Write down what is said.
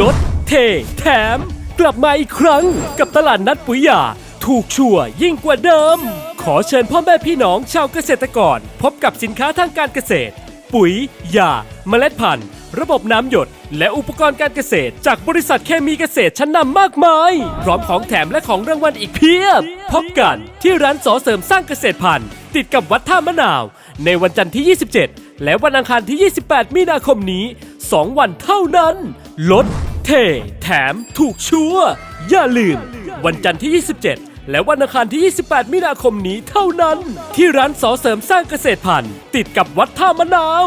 ลด เท แถม กลับมาอีกครั้งกับตลาดนัดปุ๋ยยา ถูกชัวร์ยิ่งกว่าเดิม ขอเชิญพ่อแม่พี่น้องชาวเกษตรกร พบกับสินค้าทางการเกษตร ปุ๋ยหญ้าเมล็ดพันธุ์ ระบบน้ำหยด และอุปกรณ์การเกษตร จากบริษัทเคมีเกษตรชั้นนำมากมาย พร้อมของแถมและของรางวัลอีกเพียบ พบกันที่ร้านสอเสริมสร้างเกษตรพันธุ์ ติดกับวัดท่ามะนาว ในวันจันทร์ที่ 27 และวันอังคารที่ 28 มีนาคมนี้ 2 วันเท่านั้น ลด เทแถมถูกชัวร์อย่าลืม วันจันทร์ที่ 27 และวันอังคารที่ 28 มีนาคมนี้เท่านั้น ที่ร้านสอเสริมสร้างเกษตรพันธุ์ ติดกับวัดท่ามะนาว